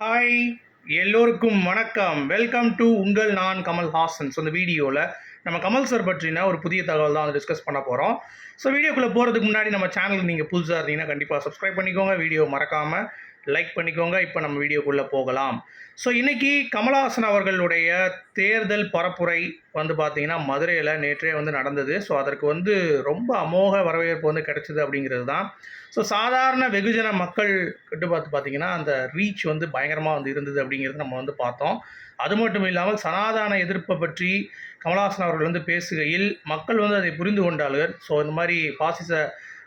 Hi எல்லோருக்கும் வணக்கம். Welcome to உங்கள் நான் கமல் ஹாசன். ஸோ இந்த வீடியோவில் நம்ம கமல் சார் பற்றின ஒரு புதிய தகவல் தான் வந்து டிஸ்கஸ் பண்ண போகிறோம் ஸோ வீடியோக்குள்ளே போகிறதுக்கு முன்னாடி நம்ம சேனலுக்கு நீங்கள் புதுசாக இருந்தீங்கன்னா கண்டிப்பாக சப்ஸ்கிரைப் பண்ணிக்கோங்க. வீடியோ மறக்காமல் லைக் பண்ணிக்கோங்க. இப்போ நம்ம வீடியோக்குள்ளே போகலாம். ஸோ இன்றைக்கி கமலஹாசன் அவர்களுடைய தேர்தல் பரப்புரை வந்து பார்த்திங்கன்னா மதுரையில் நேற்றே வந்து நடந்தது. ஸோ அதற்கு வந்து ரொம்ப அமோக வரவேற்பு வந்து கிடைச்சிது அப்படிங்கிறது தான். ஸோ சாதாரண வெகுஜன மக்கள் கிட்ட பார்த்து பார்த்தீங்கன்னா அந்த ரீச் வந்து பயங்கரமாக வந்து இருந்தது அப்படிங்கிறது நம்ம வந்து பார்த்தோம். அது மட்டும் இல்லாமல் சனாதான எதிர்ப்பை பற்றி கமலஹாசன் அவர்கள் வந்து பேசுகையில் மக்கள் வந்து அதை புரிந்து கொண்டார்கள். ஸோ இந்த மாதிரி பாசிச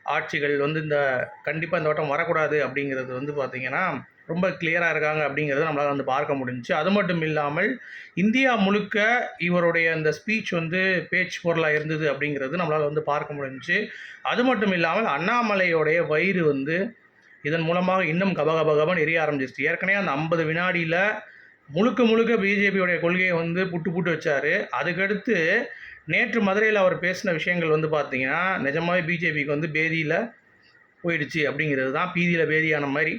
ஆட்சிகள் வந்து இந்த கண்டிப்பாக இந்த வட்டம் வரக்கூடாது அப்படிங்கிறது வந்து பார்த்திங்கன்னா ரொம்ப கிளியராக இருக்காங்க அப்படிங்கிறது நம்மளால் வந்து பார்க்க முடிஞ்சுச்சு. அது மட்டும் இல்லாமல் இந்தியா முழுக்க இவருடைய அந்த ஸ்பீச் வந்து பேச்சு பொருளாக இருந்தது அப்படிங்கிறது நம்மளால் வந்து பார்க்க முடிஞ்சுச்சு. அது மட்டும் இல்லாமல் அண்ணாமலையோடைய வயிறு வந்து இதன் மூலமாக இன்னும் கபகபகபன் எரிய ஆரம்பிச்சிருச்சு. ஏற்கனவே அந்த ஐம்பது வினாடியில் முழுக்க முழுக்க பிஜேபியோடைய கொள்கையை வந்து புட்டு புட்டு வச்சார். அதுக்கடுத்து நேற்று மதுரையில் அவர் பேசின விஷயங்கள் வந்து பார்த்தீங்கன்னா நிஜமாகவே பிஜேபிக்கு வந்து பேதியில் போயிடுச்சு அப்படிங்கிறது தான். பீதியில் பேதியான மாதிரி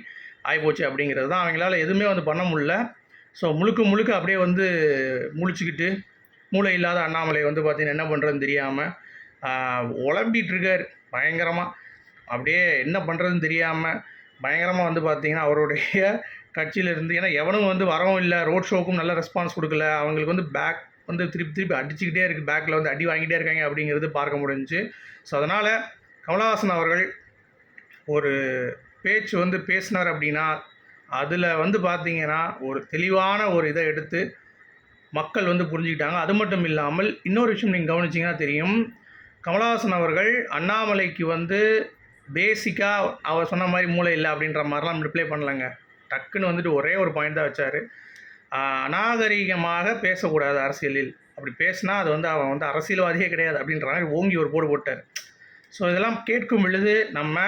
ஆகிப்போச்சு அப்படிங்கிறது தான். அவங்களால எதுவுமே வந்து பண்ண முடில ஸோ முழுக்க முழுக்க அப்படியே வந்து முழிச்சுக்கிட்டு மூளை இல்லாத அண்ணாமலை வந்து பார்த்தீங்கன்னா என்ன பண்ணுறதுன்னு தெரியாமல் உழம்பிகிட்ருக்கார் இருக்கார். பயங்கரமாக அப்படியே என்ன பண்ணுறதுன்னு தெரியாமல் பயங்கரமாக வந்து பார்த்தீங்கன்னா அவருடைய கட்சியிலேருந்து ஏன்னா எவனும் வந்து வரவும் இல்லை. ரோட் ஷோக்கும் நல்ல ரெஸ்பான்ஸ் கொடுக்கல. அவங்களுக்கு வந்து பேக் வந்து திருப்பி திருப்பி அடிச்சுக்கிட்டே இருக்குது பேக்கில் வந்து அடி வாங்கிட்டே இருக்காங்க அப்படிங்கிறது பார்க்க முடிஞ்சுச்சு. ஸோ அதனால் கமலஹாசன் அவர்கள் ஒரு பேச்சு வந்து பேசினார் அப்படின்னா அதில் வந்து பார்த்தீங்கன்னா ஒரு தெளிவான ஒரு இதை எடுத்து மக்கள் வந்து புரிஞ்சுக்கிட்டாங்க. அது மட்டும் இல்லாமல் இன்னொரு விஷயம் நீங்கள் கவனிச்சிங்கன்னா தெரியும். கமலஹாசன் அவர்கள் அண்ணாமலைக்கு வந்து பேசிக்காக அவர் சொன்ன மாதிரி மூளை இல்லை அப்படின்ற மாதிரிலாம் ரிப்ளை பண்ணலங்க. டக்குன்னு வந்துட்டு ஒரே ஒரு பாயிண்ட் தான் வச்சார். அநாகரிகமாக பேசக்கூடாது அரசியலில். அப்படி பேசினா அது வந்து அவன் வந்து அரசியல்வாதியே கிடையாது அப்படின்ற மாதிரி ஓங்கி ஒரு போடு போட்டார். ஸோ இதெல்லாம் கேட்கும் பொழுது நம்ம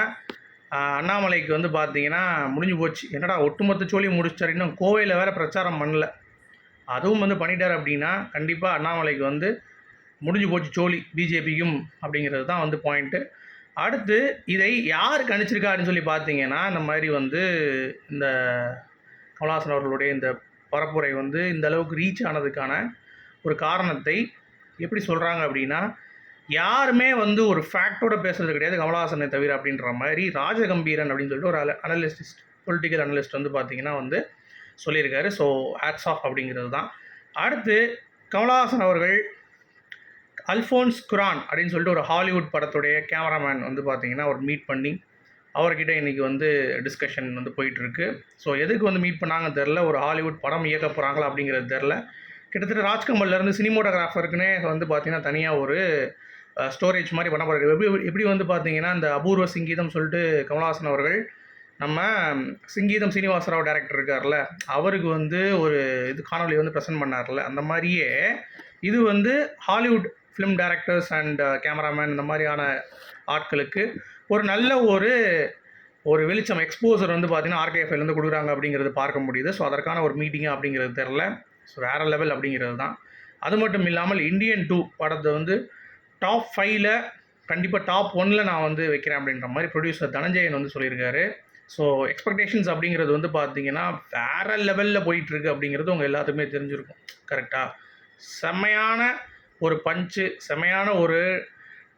அண்ணாமலைக்கு வந்து பார்த்தீங்கன்னா முடிஞ்சு போச்சு. என்னடா ஒட்டுமொத்த சோழி முடிச்சார் இன்னும் கோவையில் வேறு பிரச்சாரம் பண்ணல. அதுவும் வந்து பண்ணிட்டார் அப்படின்னா கண்டிப்பாக அண்ணாமலைக்கு வந்து முடிஞ்சு போச்சு சோழி பிஜேபிக்கும் அப்படிங்கிறது தான் வந்து பாயிண்ட்டு அடுத்து இதை யார் கணிச்சிருக்காருன்னு சொல்லி பார்த்தீங்கன்னா இந்த மாதிரி வந்து இந்த கமலஹாசன் அவர்களுடைய இந்த பரப்புரை வந்து இந்த அளவுக்கு ரீச் ஆனதுக்கான ஒரு காரணத்தை எப்படி சொல்கிறாங்க அப்படின்னா யாருமே வந்து ஒரு ஃபேக்டோட பேசுறது கிடையாது கமலஹாசனை தவிர அப்படின்ற மாதிரி ராஜகம்பீரன் அப்படின்னு சொல்லிட்டு ஒரு அனலிஸ்டிஸ்ட் பொலிட்டிக்கல் அனலிஸ்ட் வந்து பார்த்தீங்கன்னா வந்து சொல்லியிருக்காரு. ஸோ ஹேட்ஸ் ஆஃப் அப்படிங்கிறது தான். அடுத்து கமலஹாசன் அவர்கள் அல்ஃபோன்ஸ் குரான் அப்படின்னு சொல்லிட்டு ஒரு ஹாலிவுட் படத்துடைய கேமராமேன் வந்து பார்த்தீங்கன்னா ஒரு மீட் பண்ணி அவர்கிட்ட இன்றைக்கி வந்து டிஸ்கஷன் வந்து போயிட்டுருக்கு. ஸோ எதுக்கு வந்து மீட் பண்ணாங்கன்னு தெரில ஒரு ஹாலிவுட் படம் இயக்க போகிறாங்களா அப்படிங்கிறது தெரில கிட்டத்தட்ட ராஜ்கமல்லேருந்து சினிமோட்டோகிராஃபருக்குன்னே வந்து பார்த்திங்கன்னா தனியாக ஒரு ஸ்டோரேஜ் மாதிரி பண்ண போகிறாரு எப்படி எப்படி வந்து பார்த்தீங்கன்னா இந்த அபூர்வ சங்கீதம் சொல்லிட்டு கமல்ஹாசன் அவர்கள் நம்ம சங்கீதம் சீனிவாசராவ் டேரக்டர் இருக்கார்ல அவருக்கு வந்து ஒரு இது காணொலி வந்து ப்ரெசென்ட் பண்ணார்ல. அந்த மாதிரியே இது வந்து Hollywood film directors and cameraman இந்த மாதிரியான ஆட்களுக்கு ஒரு நல்ல ஒரு ஒரு வெளிச்சம் எக்ஸ்போசர் வந்து பார்த்தீங்கன்னா ஆர்கேஎஃப்ஐலேருந்து கொடுக்குறாங்க அப்படிங்கிறது பார்க்க முடியுது. ஸோ அதற்கான ஒரு மீட்டிங் அப்படிங்கிறது தெரில ஸோ வேறு லெவல் அப்படிங்கிறது தான். அது மட்டும் இல்லாமல் இந்தியன் டூ படத்தை வந்து டாப் ஃபைவ்ல கண்டிப்பாக டாப் ஒன்னில் நான் வந்து வைக்கிறேன் அப்படின்ற மாதிரி ப்ரொடியூசர் தனஞ்சயன் வந்து சொல்லியிருக்காரு. ஸோ எக்ஸ்பெக்டேஷன்ஸ் அப்படிங்கிறது வந்து பார்த்தீங்கன்னா வேறு லெவலில் போயிட்டுருக்கு அப்படிங்கிறது உங்கள் எல்லாத்துக்குமே தெரிஞ்சிருக்கும். கரெக்டாக செம்மையான ஒரு பஞ்சு செம்மையான ஒரு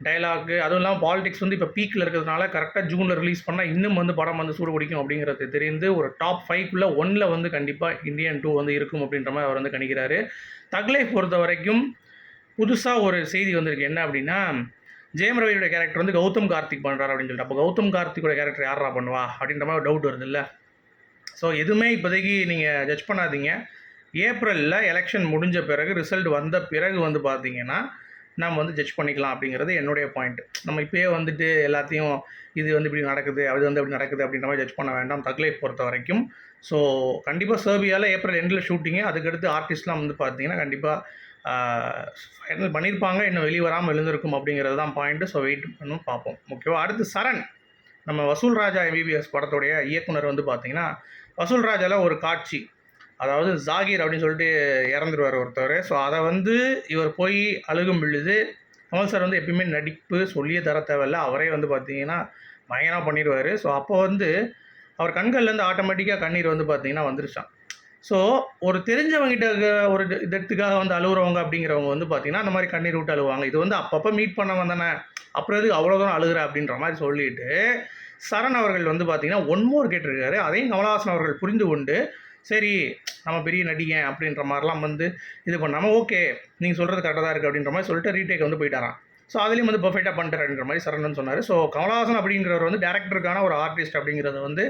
டைலாக்கு அதுவும் இல்லாமல் பாலிடிக்ஸ் வந்து இப்போ பீக்கில் இருக்கிறதுனால கரெக்டாக ஜூனில் ரிலீஸ் பண்ணால் இன்னும் வந்து படம் வந்து சூடு பிடிக்கும் அப்படிங்கிறது தெரிந்து ஒரு டாப் ஃபைவ்க்குள்ளே ஒன்னில் வந்து கண்டிப்பாக இந்தியன் டூ வந்து இருக்கும் அப்படின்ற மாதிரி அவர் வந்து கணிக்கிறாரு. தக்லை பொறுத்த வரைக்கும் புதுசாக ஒரு செய்தி வந்திருக்கு. என்ன அப்படின்னா ஜெயம் ரவியோட கேரக்டர் வந்து கௌதம் கார்த்திக் பண்ணுறாரு அப்படின்னு சொல்லிட்டு. அப்போ கௌதம் கார்த்திக்கோட கேரக்டர் யாரா பண்ணுவா அப்படின்ற மாதிரி ஒரு டவுட் வருது இல்லை. ஸோ எதுவுமே இப்போதைக்கு நீங்கள் ஜட்ஜ் பண்ணாதீங்க. ஏப்ரலில் எலெக்ஷன் முடிஞ்ச பிறகு ரிசல்ட் வந்த பிறகு வந்து பார்த்தீங்கன்னா நம்ம வந்து ஜட்ஜ் பண்ணிக்கலாம் அப்படிங்கிறது என்னுடைய பாயிண்ட் நம்ம இப்போயே வந்துட்டு எல்லாத்தையும் இது வந்து இப்படி நடக்குது அது வந்து இப்படி நடக்குது அப்படின்ற மாதிரி ஜட்ஜ் பண்ண வேண்டாம் தக்லை பொறுத்த வரைக்கும். ஸோ கண்டிப்பாக சர்பியாவில் ஏப்ரல் எண்டில் ஷூட்டிங்கு அதுக்கடுத்து ஆர்டிஸ்ட்லாம் வந்து பார்த்தீங்கன்னா கண்டிப்பாக ஃபைனல் பண்ணியிருப்பாங்க இன்னும் வெளியே வராமல் எழுந்திருக்கும் அப்படிங்கிறது தான் பாயிண்ட்டு ஸோ வெயிட் பண்ணும் பார்ப்போம் ஓகேவா அடுத்து சரண். நம்ம வசூல் ராஜா எம்பிபிஎஸ் படத்துடைய இயக்குனர் வந்து பார்த்தீங்கன்னா வசூல் ராஜாவில் ஒரு காட்சி. அதாவது ஜாகீர் அப்படின்னு சொல்லிட்டு இறந்துருவார் ஒருத்தர் ஸோ அதை வந்து இவர் போய் அழுகும் பொழுது கமல் சார் வந்து எப்பயுமே நடிப்பு சொல்லியே தர தேவையில்ல. அவரே வந்து பார்த்தீங்கன்னா பயங்கரமாக பண்ணிடுவார் ஸோ அப்போ வந்து அவர் கண்கள்லேருந்து ஆட்டோமேட்டிக்காக கண்ணீர் வந்து பார்த்தீங்கன்னா வந்துருச்சான் ஸோ ஒரு தெரிஞ்சவங்ககிட்ட இருக்க ஒரு இடத்துக்காக வந்து அழுகுறவங்க அப்படிங்கிறவங்க வந்து பார்த்தீங்கன்னா அந்த மாதிரி கண்ணீர் விட்டு அழுவாங்க. இது வந்து அப்பப்போ மீட் பண்ண வந்தானே அப்புறம் எதுக்கு அவ்வளோ தூரம் அழுகுற அப்படின்ற மாதிரி சொல்லிட்டு சரண் அவர்கள் வந்து பார்த்தீங்கன்னா ஒன் மோர் கேட்டிருக்காரு. அதையும் கமலஹாசன் அவர்கள் புரிந்து கொண்டு சரி நம்ம பெரிய நடிகன் அப்படின்ற மாதிரிலாம் வந்து இது பண்ணாமல் ஓகே நீங்கள் சொல்கிறது கரெக்டாக தான் இருக்குது அப்படின்ற மாதிரி சொல்லிட்டு ரீடேக் வந்து போயிட்டாரான் ஸோ அதுலேயும் வந்து பர்ஃபெக்டாக பண்ணிட்டார் மாதிரி சரணன் சொன்னார். ஸோ கமலஹாசன் அப்படிங்கிறவர் வந்து டேரக்டருக்கான ஒரு ஆர்டிஸ்ட் அப்படிங்கிறத வந்து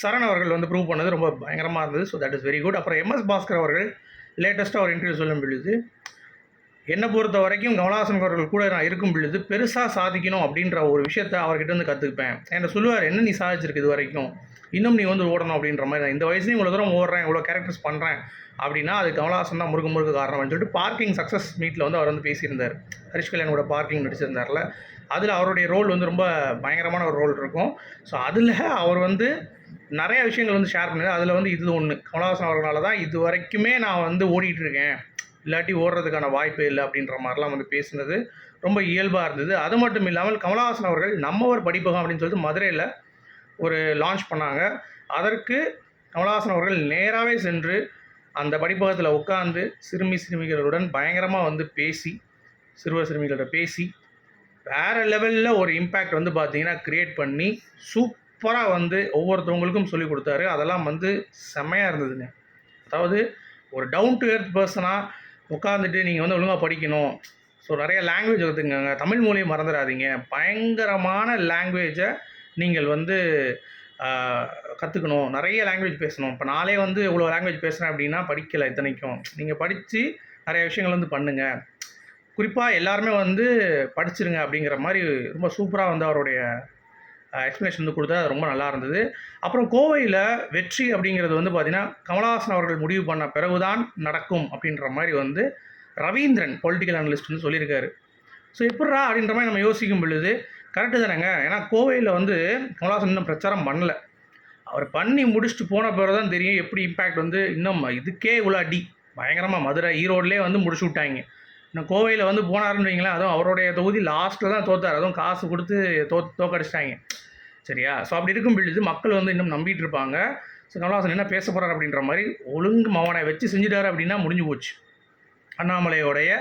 சரண் அவர்கள் வந்து ப்ரூவ் பண்ணது ரொம்ப பயங்கரமாக இருந்தது. So that is very good அப்புறம் எம்எஸ் பாஸ்கர் அவர்கள் லேட்டஸ்ட்டாக ஒரு இன்டர்வியூ சொல்லும் பொழுது என்னை பொறுத்த வரைக்கும் கமலஹாசன் அவர்கள் கூட நான் இருக்கும் பொழுது பெருசாக சாதிக்கணும் அப்படின்ற ஒரு விஷயத்த அவர்கிட்ட வந்து கற்றுப்பேன் என்னை சொல்லுவார் என்ன நீ சாதிச்சிருக்கு இது வரைக்கும்? இன்னும் நீ வந்து ஓடணும் அப்படின்ற மாதிரி. நான் இந்த வயசுலேயும் இவ்வளோ தூரம் ஓடுறேன் இவ்வளோ கேரக்டர்ஸ் பண்ணுறேன் அப்படின்னா அது கமலஹாசன் தான் முருக முருக காரணம்னு சொல்லிட்டு பார்க்கிங் சக்ஸஸ் மீட்டில் வந்து அவர் வந்து பேசியிருந்தார். ஹரிஷ் கல்யாணோட பார்க்கிங் நடிச்சிருந்தார்ல. அதில் அவருடைய ரோல் வந்து ரொம்ப பயங்கரமான ஒரு ரோல் இருக்கும். ஸோ அதில் அவர் வந்து நிறைய விஷயங்கள் வந்து ஷேர் பண்ணியிருந்தார். அதில் வந்து இது ஒன்று கமலஹாசன் அவர்களால் தான் இது வரைக்குமே நான் வந்து ஓடிட்டு இருக்கேன். இல்லாட்டி ஓடுறதுக்கான வாய்ப்பே இல்லை அப்படின்ற மாதிரிலாம் வந்து பேசினது ரொம்ப இயல்பாக இருந்தது. அது மட்டும் இல்லாமல் கமலஹாசன் அவர்கள் நம்ம ஒரு படிப்பகம் அப்படின்னு சொல்லிட்டு மதுரையில் ஒரு லான்ச் பண்ணாங்க. அதற்கு கமலஹாசன் அவர்கள் நேராகவே சென்று அந்த படிப்பகத்தில் உட்காந்து சிறுமி சிறுமிகளுடன் பயங்கரமாக வந்து பேசி சிறுவர் சிறுமிகளோட பேசி வேறு லெவலில் ஒரு இம்பேக்ட் வந்து பார்த்தீங்கன்னா க்ரியேட் பண்ணி சூப்பராக வந்து ஒவ்வொருத்தவங்களுக்கும் சொல்லி கொடுத்தாரு. அதெல்லாம் வந்து செம்மையாக இருந்ததுங்க. அதாவது ஒரு டவுன் டு எர்த் பர்சனாக உட்காந்துட்டு நீங்கள் வந்து ஒழுங்காக படிக்கணும். ஸோ நிறைய லாங்குவேஜ் கற்றுக்கங்க தமிழ் மொழியை மறந்துடாதீங்க. பயங்கரமான லாங்குவேஜை நீங்கள் வந்து கற்றுக்கணும் நிறைய லாங்குவேஜ் பேசணும். இப்போ நாளே வந்து இவ்வளோ லாங்குவேஜ் பேசுகிறேன் அப்படின்னா படிக்கலை இத்தனைக்கும். நீங்கள் படித்து நிறைய விஷயங்கள் வந்து பண்ணுங்கள் குறிப்பாக எல்லாருமே வந்து படிச்சிருங்க அப்படிங்கிற மாதிரி ரொம்ப சூப்பராக வந்து அவருடைய எக்ஸ்ப்ளனேஷன் வந்து கொடுத்தா ரொம்ப நல்லா இருந்தது. அப்புறம் கோவையில் வெற்றி அப்படிங்கிறது வந்து பார்த்திங்கன்னா கமலஹாசன் அவர்கள் முடிவு பண்ண பிறகுதான் நடக்கும் அப்படின்ற மாதிரி வந்து ரவீந்திரன் பொலிட்டிக்கல் அனலிஸ்ட் வந்து சொல்லியிருக்காரு. ஸோ எப்பட்றா அப்படின்ற மாதிரி நம்ம யோசிக்கும் பொழுது கரெக்டு தானேங்க? ஏன்னா கோவையில் வந்து கமலஹாசன் இன்னும் பிரச்சாரம் பண்ணல. அவர் பண்ணி முடிச்சுட்டு போன பிறகு தான் தெரியும் எப்படி இம்பேக்ட் வந்து இன்னும் இதுக்கே இவ்வளோ அடி. பயங்கரமாக மதுரை ஈரோட்லேயே வந்து முடிச்சு விட்டாங்க. இன்னும் கோவையில் வந்து போனாருன்னு வைங்களேன் அதுவும் அவருடைய தொகுதி லாஸ்ட்டில் தான் தோத்தார். அதுவும் காசு கொடுத்து தோ தோக்கடிச்சிட்டாங்க சரியா? ஸோ அப்படி இருக்கும் பொழுது மக்கள் வந்து இன்னும் நம்பிட்டு இருப்பாங்க. ஸோ கமலஹாசன் என்ன பேச போகிறார் அப்படின்ற மாதிரி ஒழுங்கு மவனை வச்சு செஞ்சுட்டாரு அப்படின்னா முடிஞ்சு போச்சு. அண்ணாமலையோடைய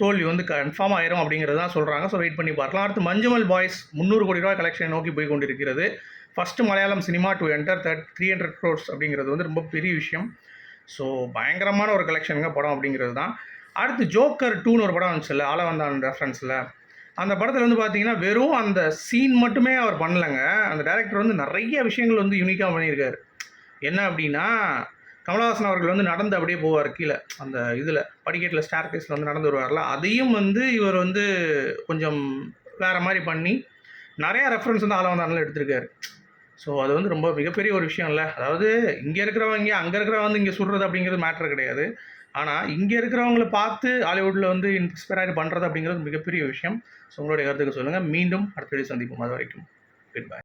தோல்வி வந்து கன்ஃபார்ம் ஆயிரும் அப்படிங்கிறது தான் சொல்கிறாங்க ஸோ வெயிட் பண்ணி பார்க்கலாம். அடுத்து மஞ்சுமல் பாய்ஸ் முந்நூறு கோடி ரூபாய் கலெக்ஷனை நோக்கி போய் கொண்டிருக்கிறது. First Malayalam cinema to enter that three hundred crores அப்படிங்கிறது வந்து ரொம்ப பெரிய விஷயம். ஸோ பயங்கரமான ஒரு கலெக்ஷனுங்க படம் அப்படிங்கிறது தான். அடுத்து ஜோக்கர் டூன்னு ஒரு படம் வந்துச்சுல்ல ஆலவந்தான் ரெஃபரன்ஸில் அந்த படத்தில் வந்து பார்த்தீங்கன்னா வெறும் அந்த சீன் மட்டுமே அவர் பண்ணலைங்க. அந்த டேரக்டர் வந்து நிறைய விஷயங்கள் வந்து யூனிக்காக பண்ணியிருக்காரு. என்ன அப்படின்னா கமலஹாசன் அவர்கள் வந்து நடந்து அப்படியே போவார் கீழே. அந்த இதில் படிக்கட்டில் ஸ்டார் கேஸில் வந்து நடந்து வருவார்ல அதையும் வந்து இவர் வந்து கொஞ்சம் வேறு மாதிரி பண்ணி நிறையா ரெஃபரன்ஸ் வந்து ஆலவந்தானில் எடுத்திருக்காரு. ஸோ அது வந்து ரொம்ப மிகப்பெரிய ஒரு விஷயம் இல்லை அதாவது இங்கே இருக்கிறவங்க அங்கே இருக்கிறவங்க வந்து இங்கே சொல்கிறது அப்படிங்கிறது மேட்ரு கிடையாது. ஆனால் இங்கே இருக்கிறவங்கள பார்த்து ஹாலிவுட்டில் வந்து இன்ஸ்பயர் பண்ணுறது அப்படிங்கிறது மிகப்பெரிய விஷயம். ஸோ உங்களுடைய கருத்துக்கு சொல்லுங்கள் மீண்டும் அடுத்த சந்திப்போம். அது வரைக்கும் குட் பை